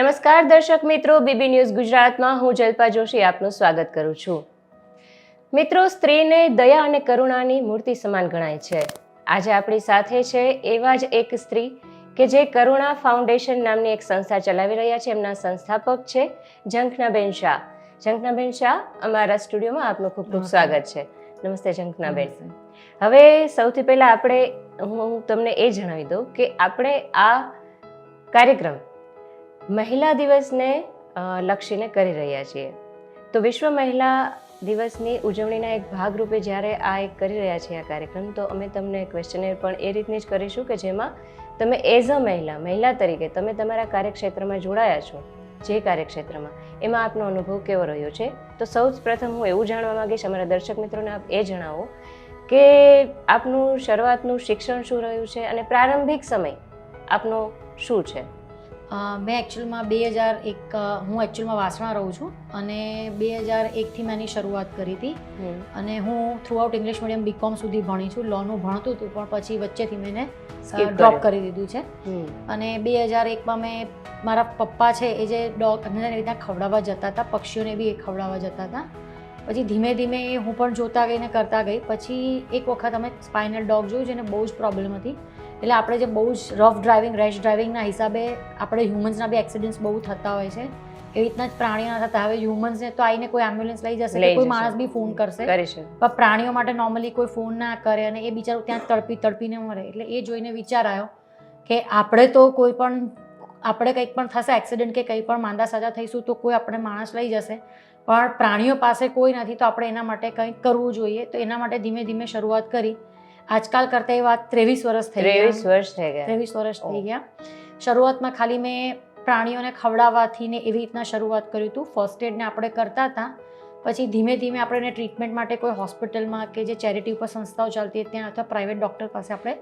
નમસ્કાર દર્શક મિત્રો બીબી ન્યૂઝ ગુજરાતમાં હું જલ્પા જોશી આપનું સ્વાગત કરું છું. મિત્રો સ્ત્રીને દયા અને કરુણાની મૂર્તિ સમાન ગણાય છે. આજે આપણી સાથે છે એવા જ એક સ્ત્રી કે જે કરુણા ફાઉન્ડેશન નામની એક સંસ્થા ચલાવી રહ્યા છે. એમના સંસ્થાપક છે ઝંખનાબેન શાહ. ઝંખનાબેન શાહ અમારા સ્ટુડિયોમાં આપનું ખૂબ ખૂબ સ્વાગત છે. નમસ્તે ઝંખનાબેન. હવે સૌથી પહેલાં આપણે હું તમને એ જણાવી દઉં કે આપણે આ કાર્યક્રમ મહિલા દિવસને લક્ષીને કરી રહ્યા છીએ. તો વિશ્વ મહિલા દિવસની ઉજવણીના એક ભાગરૂપે જ્યારે આ એક કરી રહ્યા છીએ આ કાર્યક્રમ, તો અમે તમને ક્વેશ્ચનેર પણ એ રીતની જ કરીશું કે જેમાં તમે એઝ અ મહિલા મહિલા તરીકે તમે તમારા કાર્યક્ષેત્રમાં જોડાયા છો, જે કાર્યક્ષેત્રમાં. એમાં આપનો અનુભવ કેવો રહ્યો છે? તો સૌ પ્રથમ હું એવું જાણવા માંગીશ, અમારા દર્શક મિત્રોને આપ એ જણાવો કે આપનું શરૂઆતનું શિક્ષણ શું રહ્યું છે અને પ્રારંભિક સમય આપનો શું છે? મેં એકચ્યુઅલમાં બે હજાર એક હું એકચ્યુઅલમાં વાસણા રહું છું અને બે હજાર એકથી મેં એની શરૂઆત કરી હતી. અને હું થ્રુઆઉટ ઇંગ્લિશ મીડિયમ બીકોમ સુધી ભણી છું. લોનું ભણતું હતું પણ પછી વચ્ચેથી મેં ડ્રોપ કરી દીધું છે. અને બે હજાર એકમાં મેં મારા પપ્પા છે એ જે ડોગ અને રીતના ખવડાવવા જતા હતા પક્ષીઓને બી એ ખવડાવવા જતા હતા. પછી ધીમે ધીમે એ હું પણ જોતા ગઈને કરતા ગઈ. પછી એક વખત અમે સ્પાઇનલ ડોગ જોયું જેને બહુ જ પ્રોબ્લેમ હતી. એટલે આપણે જે બહુ જ રફ ડ્રાઇવિંગ રેશ ડ્રાઇવિંગના હિસાબે આપણે હ્યુમન્સના બી એક્સિડન્ટ્સ બહુ થતા હોય છે. એવી રીતના જ પ્રાણીઓના થતા. હવે હ્યુમન્સને તો આવીને કોઈ એમ્બ્યુલન્સ લઈ જશે કોઈ માણસ બી ફોન કરશે. પણ પ્રાણીઓ માટે નોર્મલી કોઈ ફોન ના કરે અને એ બિચારું ત્યાં તડપી તડપીને મરે. એટલે એ જોઈને વિચાર આવ્યો કે આપણે તો કોઈ પણ આપણે કંઈક પણ થશે એક્સિડન્ટ કે કંઈ પણ માંદા સાજા થઈશું તો કોઈ આપણે માણસ લઈ જશે. પણ પ્રાણીઓ પાસે કોઈ નથી તો આપણે એના માટે કંઈક કરવું જોઈએ. તો એના માટે ધીમે ધીમે શરૂઆત કરી. આજકાલ કરતા એ વાત ત્રેવીસ વર્ષ થઈ ત્રેવીસ વર્ષ થઈ ગયા. ત્રેવીસ વર્ષ થઈ ગયા. શરૂઆતમાં ખાલી મેં પ્રાણીઓને ખવડાવવાથી ને એવી રીતના શરૂઆત કર્યું હતું. ફર્સ્ટ એડને આપણે કરતા હતા. પછી ધીમે ધીમે આપણે એને ટ્રીટમેન્ટ માટે કોઈ હોસ્પિટલમાં કે જે ચેરિટી ઉપર સંસ્થાઓ ચાલતી હતી ત્યાં અથવા પ્રાઇવેટ ડૉક્ટર પાસે આપણે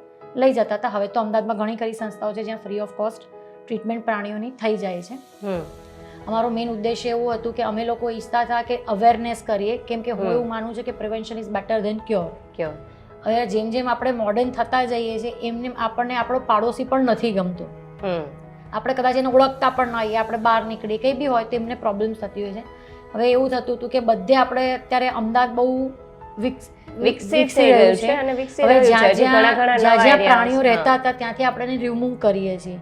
લઈ જતા હતા. હવે તો અમદાવાદમાં ઘણી ખરી સંસ્થાઓ છે જ્યાં ફ્રી ઓફ કોસ્ટ ટ્રીટમેન્ટ પ્રાણીઓની થઈ જાય છે. અમારો મેઇન ઉદ્દેશ્ય એવું હતું કે અમે લોકો ઈચ્છતા હતા કે અવેરનેસ કરીએ. કેમ કે હું એવું માનું છું કે prevention is better than cure કયો હવે જેમ જેમ આપણે મોડર્ન થતા જઈએ છીએ એમ એમ આપણને આપણો પાડોશી પણ નથી ગમતો. આપણે કદાચ એને ઓળખતા પણ ન હોઈએ આપણે બહાર નીકળીએ કંઈ બી હોય તો એમને પ્રોબ્લેમ્સ થતી હોય છે. હવે એવું થતું હતું કે બધે આપણે અત્યારે અમદાવાદ બહુ વિકસિત થઈ રહ્યું છે અને વિકસી હવે જ્યાં જ્યાં જ્યાં જ્યાં પ્રાણીઓ રહેતા હતા ત્યાંથી આપણે રિમૂવ કરીએ છીએ.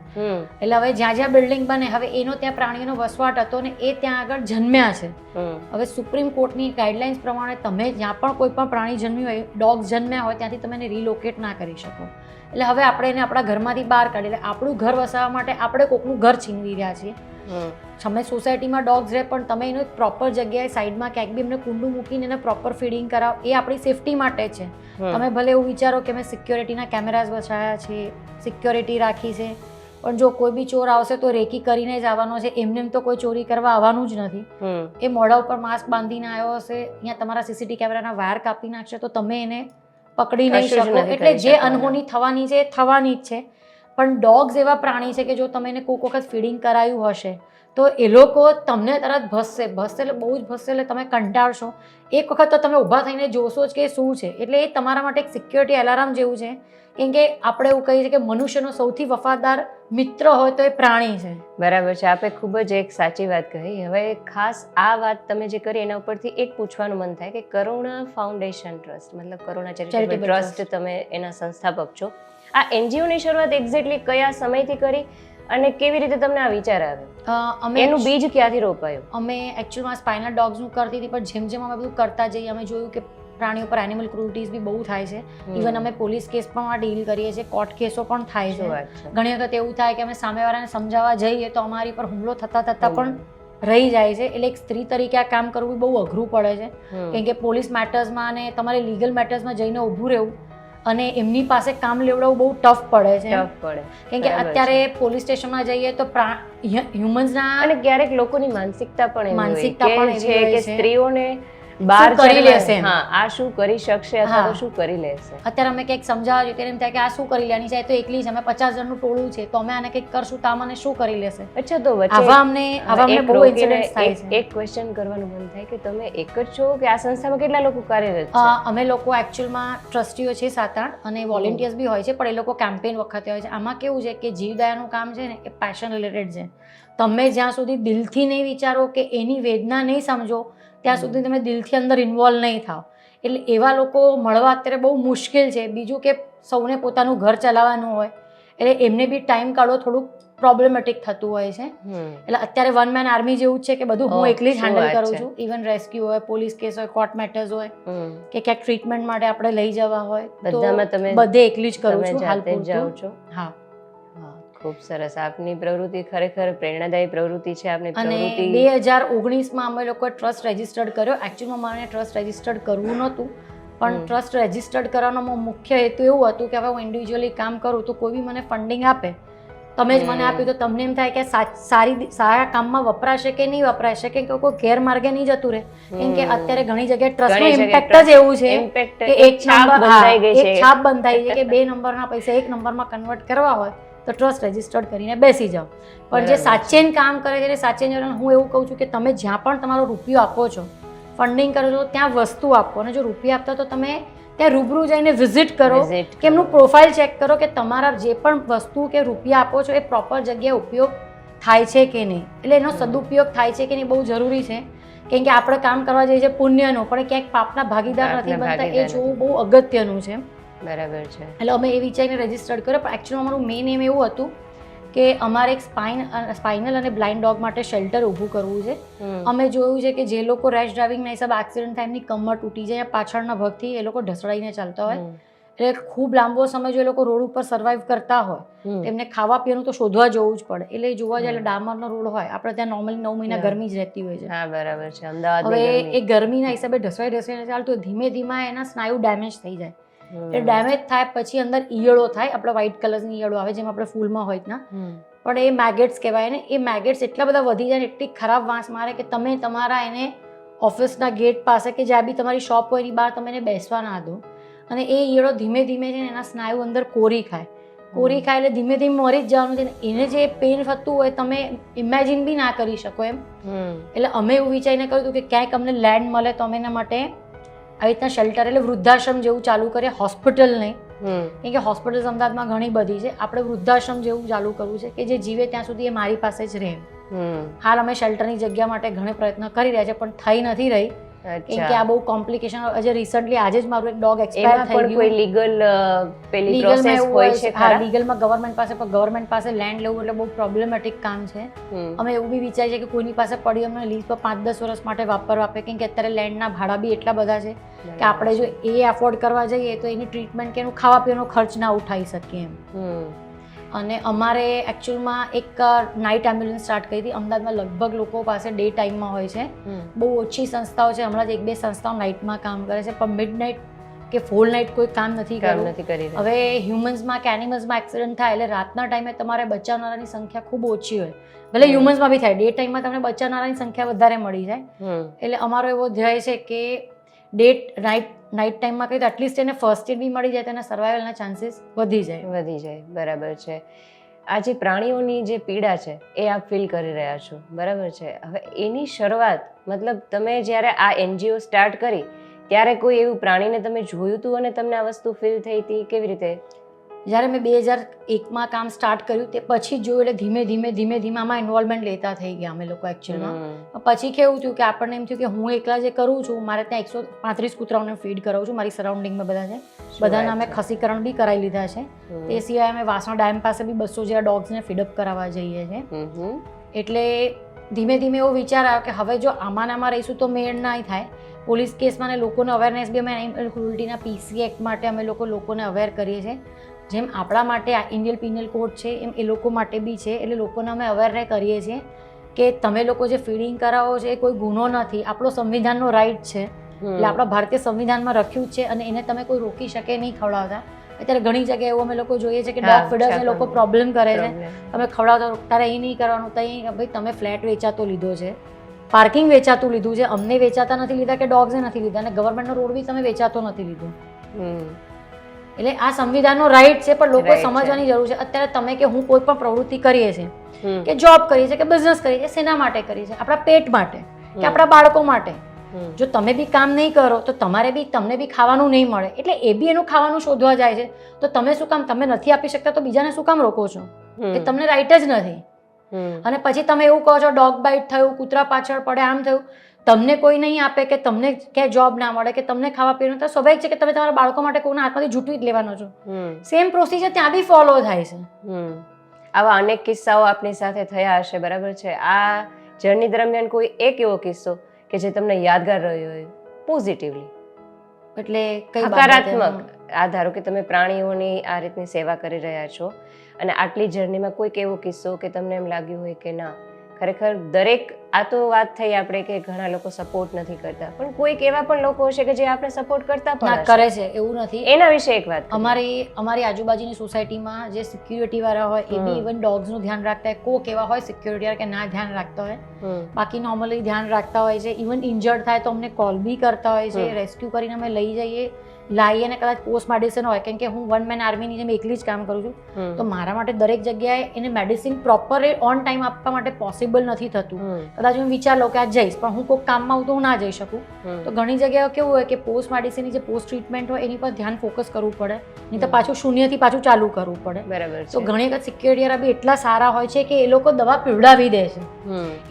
એટલે હવે જ્યાં જ્યાં બિલ્ડિંગ બને હવે એનો ત્યાં પ્રાણીઓનો વસવાટ હતો ને એ ત્યાં આગળ જન્મ્યા છે. હવે સુપ્રીમ કોર્ટની ગાઈડલાઇન્સ પ્રમાણે તમે જ્યાં પણ કોઈ પણ પ્રાણી જન્મ્યું હોય ડોગ જન્મ્યા હોય ત્યાંથી તમે એને રિલોકેટ ના કરી શકો. એટલે હવે આપણે એને આપણા ઘરમાંથી બહાર કાઢી એટલે આપણું ઘર વસાવવા માટે આપણે કોકનું ઘર છીનવી રહ્યા છીએ. તમે સોસાયટીમાં ડોગ્સ રહે પણ તમે એનું પ્રોપર જગ્યાએ સાઈડમાં ક્યાંક બી એમને કુંડું મૂકીને એને પ્રોપર ફીડિંગ કરાવો એ આપણી સેફટી માટે છે. તમે ભલે એવું વિચારો કે મેં સિક્યોરિટીના કેમેરાઝ બચાવ્યા છે સિક્યોરિટી રાખી છે પણ જો કોઈ બી ચોર આવશે તો રેકી કરીને જ આવવાનો છે એમને એમ તો કોઈ ચોરી કરવા આવવાનું જ નથી. એ મોઢા ઉપર માસ્ક બાંધીને આવ્યો હશે અહીંયા તમારા સીસીટીવી કેમેરાના વાયર કાપી નાખશે તો તમે એને પકડી નહીં શકો. એટલે જે. અનહોની થવાની છે એ થવાની જ છે. પણ ડોગ્સ એવા પ્રાણી છે કે જો તમે એને કોઈક વખત ફીડિંગ કરાયું હશે તો એ લોકો તમને તરત ભસશે. ભસશે એટલે બહુ જ ભસશે એટલે તમે કંટાળશો. એક વખત તો તમે ઊભા થઈને જોશો જ કે શું છે. એટલે એ તમારા માટે એક સિક્યોરિટી એલાર્મ જેવું છે. કેમ કે આપણે એવું કહીએ છીએ કે મનુષ્યનો સૌથી વફાદાર મિત્ર હોય તો એ પ્રાણી છે. બરાબર છે. આપે ખૂબ જ એક સાચી વાત કહી. હવે ખાસ આ વાત તમે જે કરી એના ઉપરથી એક પૂછવાનું મન થાય કે કરુણા ફાઉન્ડેશન ટ્રસ્ટ મતલબ કરુણા ચેરિટેબલ ટ્રસ્ટ. તમે એના સંસ્થાપક છો. આ એનજીઓની શરૂઆત એક્ઝેક્ટલી કયા સમયથી કરી અને કેવી રીતે તમને આ વિચાર આવ્યો? અમે એનું બીજ ક્યાંથી રોપાયું? અમે એકચ્યુઅલમાં સ્પાઇનલ ડોગ્સનું કરતી હતી પણ જેમ જેમ અમે બધું કરતા જઈએ અમે જોયું કે પ્રાણીઓ પર એનિમલ ક્રુલ્ટીઝ બી બહુ થાય છે. ઇવન અમે પોલીસ કેસ પણ ડીલ કરીએ છીએ કોર્ટ કેસો પણ થાય છે. ઘણી વખત એવું થાય કે અમે સામેવાળાને સમજાવવા જઈએ તો અમારી પર હુમલો થતા થતા પણ રહી જાય છે. એટલે એક સ્ત્રી તરીકે આ કામ કરવું બહુ અઘરું પડે છે. કેમ કે પોલીસ મેટર્સમાં અને તમારે લીગલ મેટર્સમાં જઈને ઊભું રહેવું અને એમની પાસે કામ લેવડાવવું બહુ ટફ પડે છે. ટફ પડે. કેમ કે અત્યારે પોલીસ સ્ટેશનમાં જઈએ તો હ્યુમન્સના અને ક્યારેક લોકોની માનસિકતા પણ માનસિકતા પણ છે કે સ્ત્રીઓને બાર કરી લેશે હા આ શું કરી શકશે અથવા તો શું કરી લેશે? અત્યારે અમે કંઈક સમજાવવા જોઈએ એમ થાય કે આ શું કરી લેવાની છે? તો એકલી જ અમે પચાસ જણનું ટોળું છે તો અમે આને કંઈક કરશું તો મને શું કરી લેશે? અચ્છા તો વચ્ચે આવા અમને આવા અમને બહુ રોકીને થાય છે. એક ક્વેશ્ચન કરવાનું મન થાય કે તમે એક જ છો કે આ સંસ્થામાં કેટલા લોકો કાર્યરત છે? અમે લોકો એકચ્યુઅલમાં ટ્રસ્ટીઓ છે સાત આઠ અને વોલેન્ટિયર્સ બી હોય છે પણ એ લોકો કેમ્પેન વખતે હોય છે. આમાં કેવું છે કે જીવદયાનું કામ છે ને એ પેશન રિલેટેડ છે. તમે જ્યાં સુધી દિલથી નહીં વિચારો કે એની વેદના નહીં સમજો ત્યાં સુધી તમે દિલથી અંદર ઇન્વોલ્વ નહીં થાવ. એટલે એવા લોકો મળવા અત્યારે બહુ મુશ્કેલ છે. બીજું કે સૌને પોતાનું ઘર ચલાવવાનું હોય એટલે એમને બી ટાઈમ કાઢવો થોડુંક પ્રોબ્લેમેટિક થતું હોય છે. એટલે અત્યારે વન મેન આર્મી જેવું જ છે કે બધું હું એકલી જ હેન્ડલ કરું છું. ઇવન રેસ્ક્યુ હોય પોલીસ કેસ હોય કોર્ટ મેટર્સ હોય કે ક્યાંક ટ્રીટમેન્ટ માટે આપણે લઈ જવા હોય બધામાં તમે બધે એકલી જ કરું છું હાલ જાઓ છો. હા, ખૂબ સરસ. આપની પ્રવૃત્તિ ખરેખર પ્રેરણાદાયી પ્રવૃત્તિ છે. આપની પ્રવૃત્તિ બે હજાર ઓગણીસમાં અમે લોકોએ ટ્રસ્ટ રજિસ્ટર્ડ કર્યો. એકચ્યુઅલમાં મારે ટ્રસ્ટ રજિસ્ટર્ડ કરવું નહોતું. પણ ટ્રસ્ટ રજિસ્ટર્ડ કરવાનો મુખ્ય હેતુ એવું હતું કે હવે હું ઇન્ડિવિજ્યુઅલી કામ કરું તો કોઈ બી મને ફંડિંગ આપે. તમે જ મને આપ્યું તો તમને એમ થાય કે સારી સારા કામમાં વપરાશે કે નહીં વપરાશે? કે કોઈ ગેરમાર્ગે નહીં જતું રહે. કેમ કે અત્યારે ઘણી જગ્યાએ ટ્રસ્ટ ટ્રસ્ટનું ઇમ્પેક્ટ જ એવું છે કે એક છાપ નંબર એક છાપ બંધાઈ છે કે બે નંબરના પૈસા એક નંબરમાં કન્વર્ટ કરવા હોય. તો ટ્રસ્ટ રજિસ્ટર્ડ કરીને બેસી જાઓ. પણ જે. સાચેન કામ કરે છે સાચેન હું એવું કહું છું કે તમે જ્યાં પણ તમારો રૂપિયો આપો છો ફંડિંગ કરો છો ત્યાં વસ્તુ આપો અને જો રૂપિયા આપતા તો તમે ત્યાં રૂબરૂ જઈને વિઝિટ કરો. કે એમનું પ્રોફાઇલ ચેક કરો કે તમારા જે પણ વસ્તુ કે રૂપિયા આપો છો એ પ્રોપર જગ્યાએ ઉપયોગ થાય છે કે નહીં. એટલે એનો સદુપયોગ થાય છે કે નહીં બહુ જરૂરી છે. કેમ કે આપણે કામ કરવા જઈએ છીએ પુણ્યનો પણ ક્યાંક પાપના ભાગીદાર નથી બનતા એ જોવું બહુ અગત્યનું છે. બરાબર છે. એટલે અમે એ વિચારીને રજીસ્ટર્ડ કર્યો પણ એકચ્યુઅલી અમારું મેઇન એમ એવું હતું કે અમારે એક સ્પાઇન સ્પાઇનલ અને બ્લાઇન્ડ ડોગ માટે શેલ્ટર ઊભું કરવું છે. અમે જોયું છે કે જે લોકો રેશ ડ્રાઇવિંગના હિસાબે એક્સિડન્ટ થાય એમની કમર તૂટી જાય પાછળના ભાગથી એ લોકો ઢસડાઈને ચાલતા હોય. એટલે ખૂબ લાંબો સમય જો એ લોકો રોડ ઉપર સર્વાઈવ કરતા હોય. તેમને ખાવા પીવાનું તો શોધવા જવું જ પડે. એટલે જોવા જાય એટલે ડામરનો રોડ હોય આપણે ત્યાં નોર્મલી નવ મહિના ગરમી જ રહેતી હોય છે. હા બરાબર છે. અમદાવાદ હવે એ ગરમીના હિસાબે ઢસડાઈ ઢસવાઈને ચાલતું ધીમે ધીમે એના સ્નાયુ ડેમેજ થઈ જાય. એ ડેમેજ થાય પછી અંદર ઈયળો થાય આપણે વ્હાઇટ કલરની ઈયળો આવે જેમ આપણે ફૂલમાં હોય ના. પણ એ મેગેટ્સ કહેવાય ને એ મેગેટ્સ એટલા બધા વધી જાય ને એટલી ખરાબ વાંસ મારે કે તમે તમારા એને ઓફિસના ગેટ પાસે કે જ્યાં બી તમારી શોપ હોય એની બહાર તમે એને બેસવા ના દો. અને એ ઈયળો ધીમે ધીમે છે ને એના સ્નાયુ અંદર કોરી ખાય. કોરી ખાય એટલે ધીમે ધીમે મરી જ જવાનું છે એને જે પેન થતું હોય તમે ઇમેજિન બી ના કરી શકો એમ. એટલે અમે એવું વિચારીને કહ્યું હતું કે ક્યાંક અમને લેન્ડ મળે તો અમે એના માટે આવી રીતના શેલ્ટર એટલે વૃદ્ધાશ્રમ જેવું ચાલુ કરીએ હોસ્પિટલ નહીં. કેમ કે હોસ્પિટલ અમદાવાદમાં ઘણી બધી છે. આપણે વૃદ્ધાશ્રમ જેવું ચાલુ કરવું છે કે જે જીવે ત્યાં સુધી એ મારી પાસે જ રહે. હાલ અમે શેલ્ટરની જગ્યા માટે ઘણે પ્રયત્ન કરી રહ્યા છે પણ થઈ નથી રહી. કેમ કે આ બહુ કોમ્પ્લિકેશન હજે રિસન્ટલી આજે જ મારું એક ડોગ એક્સપાયર થઈ ગયું. કોઈ લીગલ પેલી પ્રોસેસ હોય છે. હા લીગલમાં ગવર્મેન્ટ પાસે પણ ગવર્મેન્ટ પાસે લેન્ડ લેવું એટલે બહુ પ્રોબ્લેમેટિક કામ છે. અમે એવું બી વિચારીએ છીએ કે કોઈની પાસે પડી અમને લીઝ પર પાંચ દસ વર્ષ માટે વાપરવા આપે. કેમ કે અત્યારે લેન્ડના ભાડા બી એટલા બધા છે કે આપણે જો એ એફોર્ડ કરવા જઈએ તો એની ટ્રીટમેન્ટ કે એનું ખાવા પીવાનો ખર્ચ ના ઉઠાવી શકીએ એમ. અને અમારે એકચ્યુઅલમાં એક નાઇટ એમ્બ્યુલન્સ સ્ટાર્ટ કરી હતી. અમદાવાદમાં લગભગ લોકો પાસે ડે ટાઈમમાં હોય છે. બહુ ઓછી સંસ્થાઓ છે. હમણાં જ એક બે સંસ્થાઓ નાઇટમાં કામ કરે છે. પણ મિડ નાઇટ કે ફોલ નાઇટ કોઈ કામ નથી કામ નથી કરી હવે હ્યુમન્સમાં કે એનિમલ્સમાં એક્સિડન્ટ થાય એટલે રાતના ટાઈમે તમારે બચાવનારાની સંખ્યા ખૂબ ઓછી હોય. ભલે હ્યુમન્સમાં બી થાય. ડે ટાઈમમાં તમને બચાવનારાની સંખ્યા વધારે મળી જાય. એટલે અમારો એવો ધ્યેય છે કે ડેટ નાઇટ નાઇટ ટાઈમમાં કંઈ તો એટલીસ્ટ એને ફર્સ્ટ એડ બી મળી જાય તો એના સર્વાઈવલના ચાન્સીસ વધી જાય. વધી જાય, બરાબર છે. આ જે પ્રાણીઓની જે પીડા છે, એ આપ ફીલ કરી રહ્યા છો, બરાબર છે. હવે એની શરૂઆત, મતલબ તમે જ્યારે આ એનજીઓ સ્ટાર્ટ કરી, ત્યારે કોઈ એવું પ્રાણીને તમે જોયું હતું અને તમને આ વસ્તુ ફીલ થઈ હતી કેવી રીતે? જ્યારે મેં બે હજાર એકમાં કામ સ્ટાર્ટ કર્યું તે પછી જોયું એટલે ધીમે ધીમે ધીમે ધીમે આમાં ઇન્વોલ્વમેન્ટ લેતા થઈ ગયા અમે લોકો એકચ્યુઅલમાં પછી કેવું થયું કે આપણને એમ થયું કે હું એકલા જે કરું છું મારે ત્યાં એકસો પાંત્રીસ કૂતરાઓને ફીડ કરાવું છું મારી સરાઉન્ડિંગમાં બધા છે બધાના અમે ખસીકરણ બી કરાવી લીધા છે. તે સિવાય અમે વાસણ ડાયમ પાસે બી બસો જેવા ડોગ્સને ફીડઅપ કરાવવા જઈએ છીએ. એટલે ધીમે ધીમે એવો વિચાર આવ્યો કે હવે જો આમાં આમાં રહીશું તો મેળ ના થાય. પોલીસ કેસમાં ને લોકોને અવેરનેસ બી અમે એનિમલ ક્રુઅલ્ટીના પીસી એક્ટ માટે અમે લોકો લોકોને અવેર કરીએ છીએ. જેમ આપણા માટે આ ઇન્ડિયન પિનલ કોડ છે એમ એ લોકો માટે બી છે એટલે લોકોને અમે અવેરને કરીએ છીએ કે તમે લોકો જે ફીડિંગ કરાવો છો એ કોઈ ગુનો નથી. આપણો સંવિધાનનો રાઈટ છે. એટલે આપણા ભારતીય સંવિધાનમાં રખ્યું છે અને એને તમે કોઈ રોકી શકે નહીં ખવડાવતા. અત્યારે ઘણી જગ્યાએ એવું અમે લોકો જોઈએ છે કે ડોગ ફીડર્સને લોકો પ્રોબ્લેમ કરે છે. તમે ખવડાવતા તારે એ નહીં કરવાનું. તો ભાઈ તમે ફ્લેટ વેચાતો લીધો છે. પાર્કિંગ વેચાતું લીધું છે. અમને વેચાતા નથી લીધા કે ડોગ્સે નથી લીધા. અને ગવર્મેન્ટનો રોડ બી તમે વેચાતો નથી લીધો. એટલે આ સંવિધાનનો રાઈટ છે પણ લોકો સમજવાની જરૂર છે. અત્યારે તમે કે હું કોઈ પણ પ્રવૃત્તિ કરીએ છીએ કે જોબ કરીએ છીએ કે બિઝનેસ કરીએ છીએ શેના માટે કરીએ છીએ આપણા પેટ માટે કે આપણા બાળકો માટે. જો તમે બી કામ નહીં કરો તો તમારે બી તમને બી ખાવાનું નહીં મળે. એટલે એ બી એનું ખાવાનું શોધવા જાય છે. તો તમે શું કામ તમે નથી આપી શકતા તો બીજાને શું કામ રોકો છો? એ તમને રાઈટ જ નથી. અને પછી તમે એવું કહો છો ડોગ બાઇટ થયું કૂતરા પાછળ પડે આમ થયું. તમને કોઈ નહીં આપે કે તમને ક્યાંય જોબ ના મળે કે તમને ખાવા પીવાનું તો સ્વાભાવિક છે કે તમે તમારા બાળકો માટે કોઈના હાથમાંથી જૂટવી જ લેવાનો છો. સેમ પ્રોસિજર ત્યાં બી ફોલો થાય છે. આવા અનેક કિસ્સાઓ આપની સાથે થયા હશે બરાબર છે? આ જર્ની દરમિયાન કોઈ એક એવો કિસ્સો કે જે તમને યાદગાર રહ્યો હોય પોઝિટિવલી એટલે કઈ હકારાત્મક આ ધારો કે તમે પ્રાણીઓની આ રીતની સેવા કરી રહ્યા છો અને આટલી જર્નીમાં કોઈક એવો કિસ્સો કે તમને એમ લાગ્યું હોય કે ના ખરેખર દરેક આ તો વાત થઈ આપણે કે ઘણા લોકો સપોર્ટ નથી કરતા. પણ કોઈક એવા પણ લોકો હશે કે જે આપણે સપોર્ટ કરતા પણ કરે છે એવું નથી. એના વિશે એક વાત અમારી અમારી આજુબાજુની સોસાયટીમાં જે સિક્યુરિટી વાળા હોય એ બી ઇવન ડોગ્સનું ધ્યાન રાખતા હોય. કોક એવા હોય સિક્યુરિટી વાળા કે ના ધ્યાન રાખતા હોય. બાકી નોર્મલી ધ્યાન રાખતા હોય છે. ઇવન ઇન્જર્ડ થાય તો અમને કોલ બી કરતા હોય છે. રેસ્ક્યુ કરીને અમે લઈ જઈએ. લાવીએ અને કદાચ પોસ્ટ મેડિસિન હોય. કેમ કે હું વન મેન આર્મીની જેમ એકલી જ કામ કરું છું. તો મારા માટે દરેક જગ્યાએ એને મેડિસિન પ્રોપર ઓન ટાઈમ આપવા માટે પોસિબલ નથી થતું. કદાચ હું વિચાર લઉં કે આ જઈશ પણ હું કોઈક કામમાં હું તો હું ના જઈ શકું. તો ઘણી જગ્યાએ કેવું હોય કે પોસ્ટ મેડિસિનની જે પોસ્ટ ટ્રીટમેન્ટ હોય એની પર ધ્યાન ફોકસ કરવું પડે. નહીં તો. પાછું શૂન્યથી પાછું ચાલુ કરવું પડે. બરાબર તો ઘણી વખત સિક્યોરિટીરા બી એટલા સારા હોય છે કે એ લોકો દવા પીવડાવી દે છે.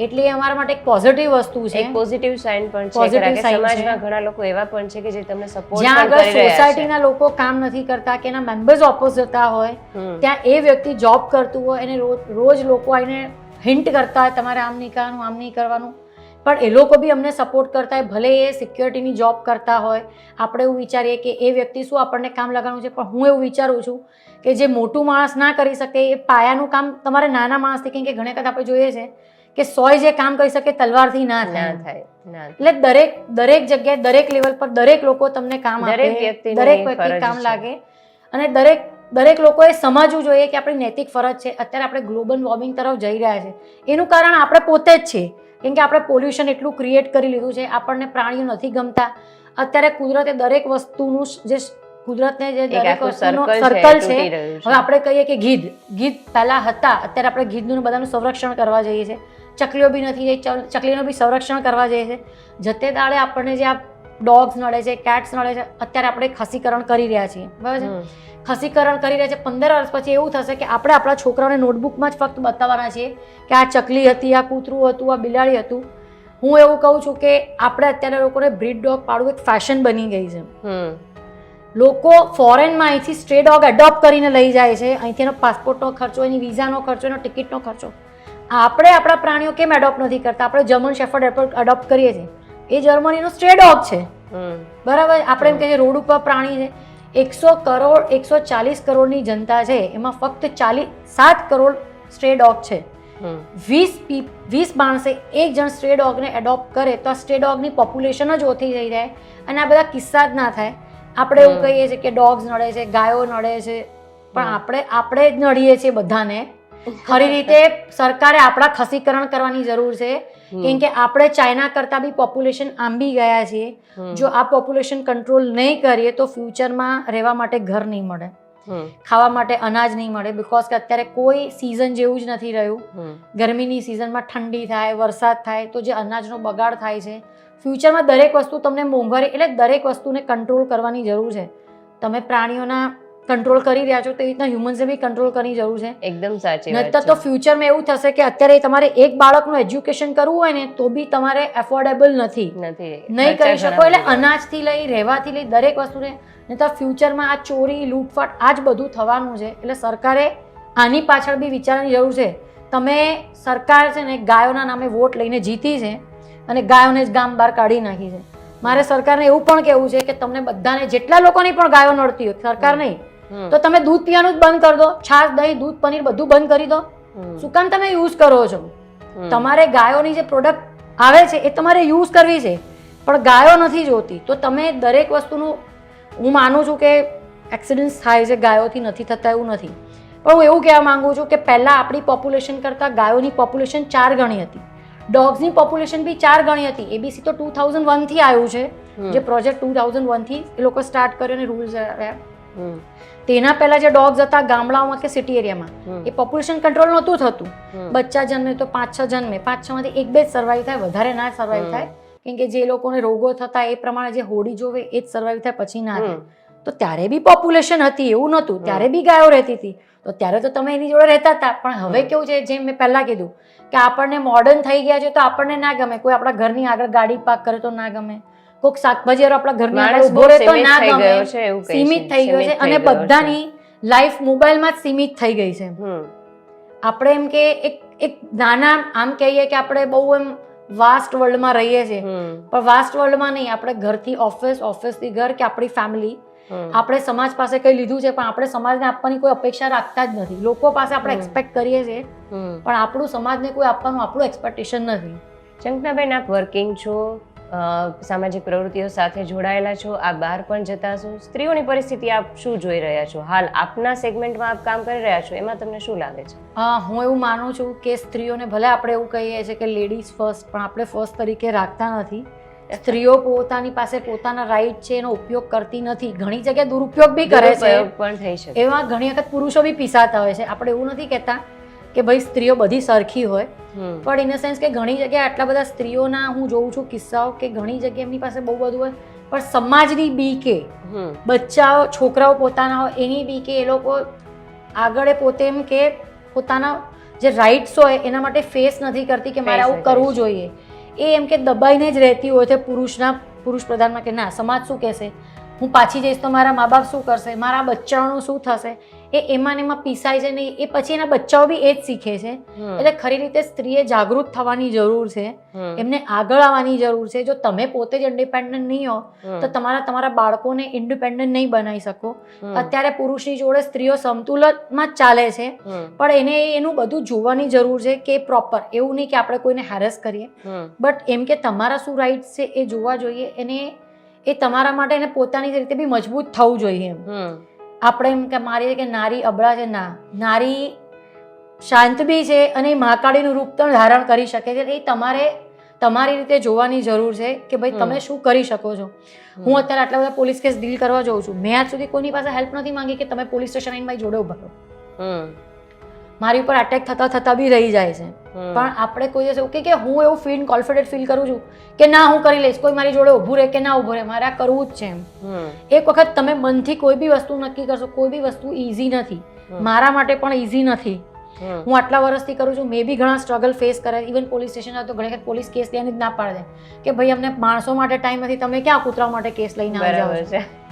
એટલે એ અમારા માટે એક પોઝિટિવ વસ્તુ છે. પોઝિટિવ સાઇન પણ છે. સમાજમાં ઘણા લોકો એવા પણ છે કે જે તમને સપોર્ટ કરી રહ્યા છે. સોસાયટીના લોકો કામ નથી કરતા કે એના મેમ્બર્સ ઓપોઝ જતા હોય ત્યાં એ વ્યક્તિ જોબ કરતું હોય એને રોજ લોકો આવીને હિન્ટ કરતા હોય તમારે આમ નહીં કરવાનું આમ નહીં કરવાનું. પણ એ લોકો બી અમને સપોર્ટ કરતા હોય ભલે એ સિક્યોરિટીની જોબ કરતા હોય. આપણે એવું વિચારીએ કે એ વ્યક્તિ શું આપણને કામ લગાવવાનું છે પણ હું એવું વિચારું છું કે જે મોટું માણસ ના કરી શકે એ પાયાનું કામ તમારે નાના માણસથી કેમ કે ઘણી વખત આપણે જોઈએ છે કે સોય જે કામ કરી શકે તલવારથી ના થાય. થાય એટલે દરેક દરેક જગ્યાએ દરેક લેવલ પર દરેક લોકો તમને કામ દરેક દરેક વ્યક્તિ કામ લાગે. અને દરેક દરેક લોકોએ સમજવું જોઈએ કે આપણી નૈતિક ફરજ છે. અત્યારે આપણે ગ્લોબલ વોર્મિંગ તરફ જઈ રહ્યા છે. એનું કારણ આપણે પોતે જ છે. કેમ કે આપણે પોલ્યુશન એટલું ક્રિએટ કરી લીધું છે આપણને પ્રાણીઓ નથી ગમતા. અત્યારે કુદરતે દરેક વસ્તુનું જે કુદરતને જે દરેક વસ્તુનો સર્કલ છે હવે આપણે કહીએ કે ગીધ ગીધ પહેલા હતા. અત્યારે આપણે ગીધનું બધાનું સંરક્ષણ કરવા જઈએ છીએ. ચકલીઓ બી નથી જઈ ચકલીનું બી સંરક્ષણ કરવા જઈએ છે. જતે દાડે આપણને જે આ ડોગ્સ નડે છે કેટ્સ નડે છે અત્યારે આપણે ખસીકરણ કરી રહ્યા છીએ. બરાબર છે? ખસીકરણ કરી રહ્યા છે. પંદર વર્ષ પછી એવું થશે કે આપણે આપણા છોકરાઓને નોટબુકમાં જ ફક્ત બતાવવાના છીએ કે આ ચકલી હતી આ કૂતરું હતું આ બિલાડી હતું. હું એવું કહું છું કે આપણે અત્યારે લોકોને બ્રીડ ડોગ પાડવું એક ફેશન બની ગઈ છે. લોકો ફોરેનમાં અહીંથી સ્ટ્રે ડોગ એડોપ્ટ કરીને લઈ જાય છે. અહીંથી એનો પાસપોર્ટનો ખર્ચો એની વિઝાનો ખર્ચો એનો ટિકિટનો ખર્ચો. આપણે આપણા પ્રાણીઓ કેમ એડોપ્ટ નથી કરતા? આપણે જર્મન શેફર્ડ એડોપ્ટ કરીએ છીએ. એ જર્મનીનો સ્ટ્રે ડોગ છે. બરાબર? આપણે એમ કહીએ રોડ ઉપર પ્રાણી છે. એકસો કરોડ એકસો ચાલીસ કરોડની જનતા છે. એમાં ફક્ત ચાલીસ સાત કરોડ સ્ટ્રે ડોગ છે. વીસ વીસ માણસે એક જણ સ્ટ્રે ડોગને એડોપ્ટ કરે તો આ સ્ટ્રે ડોગની પોપ્યુલેશન જ ઓછી થઈ જાય. અને આ બધા કિસ્સા જ ના થાય. આપણે એવું કહીએ છીએ કે ડોગ્સ નડે છે ગાયો નડે છે. પણ આપણે આપણે જ નડીએ છીએ બધાને. ખરી રીતે સરકારે આપણા ખસીકરણ કરવાની જરૂર છે. કેમ કે આપણે ચાઇના કરતાં બી પોપ્યુલેશન આંબી ગયા છીએ. જો આ પોપ્યુલેશન કંટ્રોલ નહીં કરીએ તો ફ્યુચરમાં રહેવા માટે ઘર નહીં મળે. ખાવા માટે અનાજ નહીં મળે બિકોઝ કે અત્યારે કોઈ સિઝન જેવું જ નથી રહ્યું. ગરમીની સિઝનમાં ઠંડી થાય વરસાદ થાય તો જે અનાજનો બગાડ થાય છે. ફ્યુચરમાં દરેક વસ્તુ તમને મોંઘવારી એટલે દરેક વસ્તુને કંટ્રોલ કરવાની જરૂર છે. તમે પ્રાણીઓના કંટ્રોલ કરી રહ્યા છો તો એ રીતના હ્યુમન્સને બી કંટ્રોલ કરવાની જરૂર છે. એકદમ સાચી નહીતર તો ફ્યુચરમાં એવું થશે કે અત્યારે તમારે એક બાળકનું એજ્યુકેશન કરવું હોય ને તો બી તમારે એફોર્ડેબલ નથી. નથી. નહીં કરી શકો એટલે અનાજથી લઈ રહેવાથી લઈ દરેક વસ્તુને. નહીં તો ફ્યુચરમાં આ ચોરી લૂંટફાટ આ જ બધું થવાનું છે. એટલે સરકારે આની પાછળ બી વિચારવાની જરૂર છે. તમે સરકાર છે ને ગાયોના નામે વોટ લઈને જીતી છે અને ગાયોને જ ગામ બહાર કાઢી નાખી છે. મારે સરકારને એવું પણ કહેવું છે કે તમને બધાને જેટલા લોકોની પણ ગાયો નડતી હોય સરકાર નહીં. તો તમે દૂધ પીવાનું જ બંધ કરી દો. છાશ દહીં દૂધ પનીર બધું બંધ કરી દો. શું કામ તમે યુઝ કરો છો? તમારે ગાયોની જે પ્રોડક્ટ આવે છે એ તમારે યુઝ કરવી છે. પણ ગાયો નથી જોતી. તો તમે દરેક વસ્તુનું હું માનું છું કે એક્સિડન્ટ્સ થાય છે ગાયોથી નથી થતા એવું નથી. પણ હું એવું કહેવા માંગુ છું કે પહેલાં આપણી પોપ્યુલેશન કરતાં ગાયોની પોપ્યુલેશન ચાર ગણી હતી. ડોગ્સની પોપ્યુલેશન બી ચાર ગણી હતી. એબીસી તો ટુ થાઉઝન્ડ વનથી આવ્યું છે. જે પ્રોજેક્ટ ટુ થાઉઝન્ડ વનથી એ લોકો સ્ટાર્ટ કર્યો અને રૂલ્સ આવ્યા. તેના પહેલા જે ડોગ્સ હતા ગામડાઓમાં કે સિટી એરિયામાં એ પોપ્યુલેશન કંટ્રોલ નહોતું થતું. બચ્ચા જન્મે તો પાંચ છ જન્મે. પાંચ છ માંથી એક બે જ સર્વાઈવ થાય વધારે ના સર્વાઈવ થાય. કેમ કે જે લોકોને રોગો થતા એ પ્રમાણે જે હોડી જોવે એ જ સર્વાઈવ થાય પછી ના થાય. તો ત્યારે બી પોપ્યુલેશન હતી એવું નહોતું. ત્યારે બી ગાયો રહેતી હતી. તો ત્યારે તો તમે એની જોડે રહેતા હતા. પણ હવે કેવું છે જેમ મેં પહેલા કીધું કે આપણને મોડર્ન થઈ ગયા છે તો આપણને ના ગમે. કોઈ આપણા ઘરની આગળ ગાડી પાર્ક કરે તો ના ગમે. કોઈક શાકભાજી બજે આપણા ઘરની આગળ ઊભો રહેતો સીમિત ના થઈ ગમે. સીમિત થઈ ગયો છે. અને. બધાની લાઈફ મોબાઈલમાં જ સીમિત થઈ ગઈ છે. આપણે એમ કે એક એક નાના આમ કહીએ કે આપણે બહુ એમ વાસ્ટ વર્લ્ડમાં રહીએ છીએ. પણ વાસ્ટ વર્લ્ડમાં નહીં. આપણે ઘરથી ઓફિસ ઓફિસથી ઘર કે આપણી ફેમિલી આપણે સમાજ પાસે કંઈ લીધું છે પણ આપણે સમાજને આપવાની કોઈ અપેક્ષા રાખતા જ નથી. લોકો પાસે આપણે એક્સપેક્ટ કરીએ છીએ પણ આપણું સમાજને કોઈ આપવાનું આપણું એક્સપેક્ટેશન નથી. ચંકનાબેન આપ વર્કિંગ છો? સામાજિક પ્રવૃત્તિઓ સાથે જોડાયેલા છો આ બહાર પણ જતા છો સ્ત્રીઓની પરિસ્થિતિ આપ શું જોઈ રહ્યા છો? હાલ આપના સેગમેન્ટમાં આપ કામ કરી રહ્યા છો એમાં તમને શું લાગે છે? હા હું એવું માનું છું કે સ્ત્રીઓને ભલે આપણે એવું કહીએ છીએ કે લેડીઝ ફર્સ્ટ પણ આપણે ફર્સ્ટ તરીકે રાખતા નથી. સ્ત્રીઓ પોતાની પાસે પોતાના રાઈટ છે એનો ઉપયોગ કરતી નથી. ઘણી જગ્યાએ દુરુપયોગ બી કરે છે. પણ થઈ શકે. એમાં ઘણી વખત પુરુષો બી પીસાતા હોય છે. આપણે એવું નથી કહેતા કે ભાઈ સ્ત્રીઓ બધી સરખી હોય. પણ ઇન સેન્સ કે ઘણી જગ્યાએ આટલા બધા સ્ત્રીઓના હું જોઉં છું કિસ્સાઓ કે ઘણી જગ્યાએ એમની પાસે બહુ બધું હોય. પણ સમાજની બી કે બચ્ચાઓ છોકરાઓ પોતાના હોય એની બી કે એ લોકો આગળ પોતે એમ કે પોતાના જે રાઇટ્સ હોય એના માટે ફેસ નથી કરતી કે મારે આવું કરવું જોઈએ. એ એમ કે દબાઈને જ રહેતી હોય છે પુરુષના પુરુષ પ્રધાનમાં કે ના સમાજ શું કહેશે? હું પાછી જઈશ તો મારા મા બાપ શું કરશે? મારા બચ્ચાઓનું શું થશે? એ એમાં એમાં પીસાય છે નહીં એ પછી એના બચ્ચાઓ બી એ જ શીખે છે. એટલે ખરી રીતે સ્ત્રીએ જાગૃત થવાની જરૂર છે. એમને આગળ આવવાની જરૂર છે. જો તમે પોતે જ ઇન્ડિપેન્ડન્ટ નહીં હો તો તમારા તમારા બાળકોને ઇન્ડિપેન્ડન્ટ નહીં બનાવી શકો. અત્યારે પુરુષની જોડે સ્ત્રીઓ સમતુલનમાં જ ચાલે છે. પણ એને એનું બધું જોવાની જરૂર છે કે પ્રોપર એવું નહીં કે આપણે કોઈને હેરેસ કરીએ. બટ એમ કે તમારા શું રાઇટ્સ છે એ જોવા જોઈએ. એને એ તમારા માટે એને પોતાની રીતે બી મજબૂત થવું જોઈએ એમ. આપણે એમ કે મારી કે નારી અબળા છે ના. નારી શાંત બી છે અને એ મહાકાળીનું રૂપ પણ ધારણ કરી શકે છે. એ તમારે તમારી રીતે જોવાની જરૂર છે કે ભાઈ તમે શું કરી શકો છો. હું અત્યારે આટલા બધા પોલીસ કેસ ડીલ કરવા જાઉં છું. મેં આજ સુધી કોઈની પાસે હેલ્પ નથી માંગી કે તમે પોલીસ સ્ટેશન આવીને મારી જોડે ઊભા રહો. મારી ઉપર અટેક થતા થતા બી રહી જાય છે. પણ આપણે કોઈ દિવસ એવું કે હું એવું ફીલ કોન્ફિડન્ટ ફીલ કરું છું કે ના હું કરી લઈશ કોઈ મારી જોડે ઊભું રહે કે ના ઊભું રહે મારે આ કરવું જ છે એમ. એક વખત તમે મનથી કોઈ બી વસ્તુ નક્કી કરશો કોઈ બી વસ્તુ ઇઝી નથી. મારા માટે પણ ઇઝી નથી. હું આટલા વર્ષથી કરું છું મેં બી ઘણા સ્ટ્રગલ ફેસ કરે ઇવન પોલીસ સ્ટેશન તો ઘણી વખત પોલીસ કેસ લેવાની જ ના પાડે. કે ભાઈ અમને માણસો માટે ટાઈમ નથી તમે ક્યાં કૂતરા માટે કેસ લઈને આવી જાઓ છે.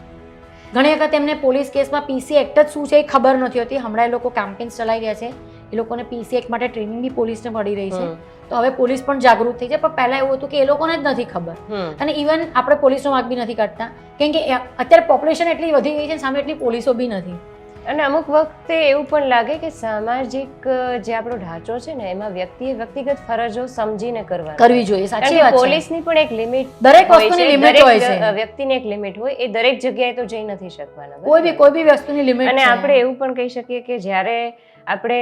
ઘણી વખત એમને પોલીસ કેસમાં પીસી એક્ટ જ શું છે એ ખબર નથી હોતી. હમણાં એ લોકો કેમ્પેન્સ ચલાવી રહ્યા છે. એ લોકોને પીસી એક્ટ માટે ટ્રેનિંગ બી પોલીસને મળી રહી છે. તો હવે પોલીસ પણ જાગૃત થઈ છે. પણ પહેલાં એવું હતું કે એ લોકોને જ નથી ખબર. અને ઇવન આપણે પોલીસનો વાંક બી નથી કાઢતા. કેમ કે અત્યારે પોપ્યુલેશન એટલી વધી ગઈ છે સામે એટલી પોલીસો બી નથી. અને અમુક વખતે એવું પણ લાગે કે સામાજિક જે આપણો ઢાંચો છે ને એમાં વ્યક્તિએ વ્યક્તિગત ફરજો સમજીને કરવા કરવી જોઈએ સાચી વાત છે. પોલીસની પણ એક લિમિટ દરેક વસ્તુની લિમિટ હોય છે. વ્યક્તિની એક લિમિટ હોય એ દરેક જગ્યાએ તો જઈ નથી શકવાના કોઈ બી કોઈ બી વસ્તુની લિમિટ અને આપણે એવું પણ કહી શકીએ કે જ્યારે આપણે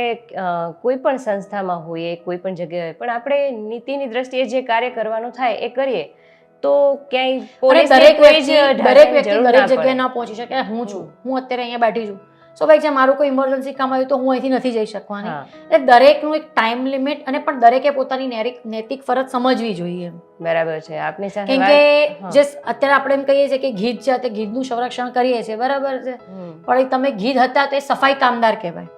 કોઈ પણ સંસ્થામાં હોઈએ કોઈ પણ જગ્યાએ પણ આપણે નીતિની દ્રષ્ટિએ જે કાર્ય કરવાનું થાય એ કરીએ તો ક્યાંય દરેક વ્યક્તિ દરેક વ્યક્તિ દરેક જગ્યાએ ના પહોંચી શકે હું છું હું અત્યારે અહીંયા બેઠી છું. સ્વાભાવિક જે મારું કોઈ ઇમરજન્સી કામ આવ્યું તો હું અહીંથી નથી જઈ શકવાની. એટલે દરેકનું એક ટાઈમ લિમિટ અને પણ દરેકે પોતાની નૈતિક ફરજ સમજવી જોઈએ બરાબર છે. આપની સાથે કેમ કે જે અત્યારે આપણે એમ કહીએ છીએ કે ગીધ છે તે ગીધનું સંરક્ષણ કરીએ છીએ. બરાબર છે? પણ તમે ગીધ હતા તો એ સફાઈ કામદાર કહેવાય.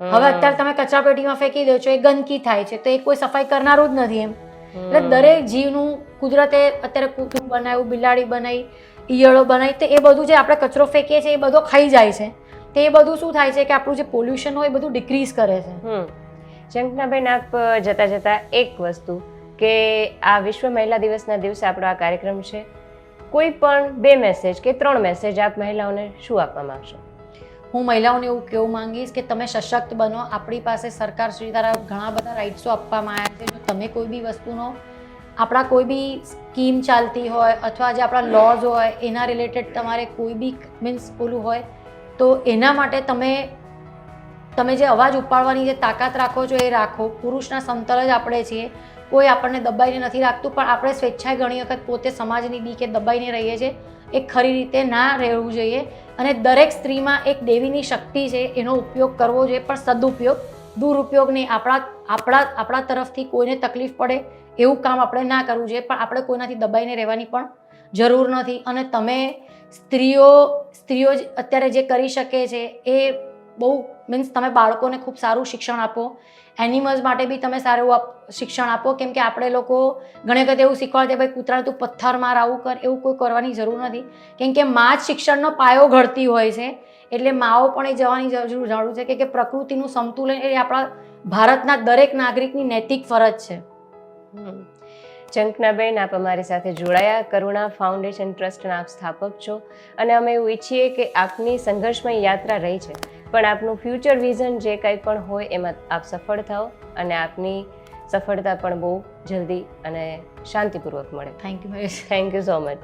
હવે અત્યારે તમે કચરાપેટીમાં ફેંકી દો છો એ ગંદકી થાય છે તો એ કોઈ સફાઈ કરનારું જ નથી એમ. એટલે દરેક જીવનું કુદરતે અત્યારે કૂતરું બનાવ્યું બિલાડી બનાવી ઈયળો બનાવી તો એ બધું જે આપણે કચરો ફેંકીએ છીએ એ બધો ખાઈ જાય છે. તો બધું શું થાય છે કે આપણું જે પોલ્યુશન હોય એ બધું ડિક્રીઝ કરે છે? હમ. શંકનાબેન આપ જતા જતા એક વસ્તુ કે આ વિશ્વ મહિલા દિવસના દિવસે આપણો આ કાર્યક્રમ છે. કોઈ પણ બે મેસેજ કે ત્રણ મેસેજ આપ મહિલાઓને શું આપવા માંગશો? હું મહિલાઓને એવું કહેવું માંગીશ કે તમે સશક્ત બનો. આપણી પાસે સરકાર શ્રી દ્વારા ઘણા બધા રાઇટ્સો આપવામાં આવ્યા છે. જો તમે કોઈ બી વસ્તુનો આપણા કોઈ બી સ્કીમ ચાલતી હોય અથવા જે આપણા લોઝ હોય એના રિલેટેડ તમારે કોઈ બી મીન્સ ઓલું હોય તો એના માટે તમે તમે જે અવાજ ઉપાડવાની જે તાકાત રાખો છો એ રાખો. પુરુષના સમતલ જ આપણે છીએ. કોઈ આપણને દબાઈને નથી રાખતું, પણ આપણે સ્વેચ્છાએ ઘણી વખત પોતે સમાજની બીકે દબાઈને રહીએ છીએ. એ ખરી રીતે ના રહેવું જોઈએ. અને દરેક સ્ત્રીમાં એક દેવીની શક્તિ છે, એનો ઉપયોગ કરવો જોઈએ, પણ સદુપયોગ દુરુપયોગ નહીં આપણા આપણા આપણા તરફથી કોઈને તકલીફ પડે એવું કામ આપણે ના કરવું જોઈએ. પણ આપણે કોઈનાથી દબાઈને રહેવાની પણ જરૂર નથી. અને તમે સ્ત્રીઓ સ્ત્રીઓ જ અત્યારે જે કરી શકે છે, એ બહુ મીન્સ તમે બાળકોને ખૂબ સારું શિક્ષણ આપો. એનિમલ્સ માટે બી તમે સારું શિક્ષણ આપો. કેમ કે આપણે લોકો ઘણી વખત એવું શીખવાડે ભાઈ, કૂતરાને તું પથ્થર માર આવું કર. એવું કોઈ કરવાની જરૂર નથી. કેમ કે મા જ શિક્ષણનો પાયો ઘડતી હોય છે, એટલે માઓ પણ એ જવાની જરૂર જરૂર છે કે પ્રકૃતિનું સંતુલન એ આપણા ભારતના દરેક નાગરિકની નૈતિક ફરજ છે. ચંકનાબેન આપ અમારી સાથે જોડાયા. કરુણા ફાઉન્ડેશન ટ્રસ્ટના આપ સ્થાપક છો અને અમે એવું ઈચ્છીએ કે આપની સંઘર્ષમય યાત્રા રહી છે. પણ આપનું ફ્યુચર વિઝન જે કંઈ પણ હોય એમાં આપ સફળ થાઓ અને આપની સફળતા પણ બહુ જલ્દી અને શાંતિપૂર્વક મળે. Thank you thank you so much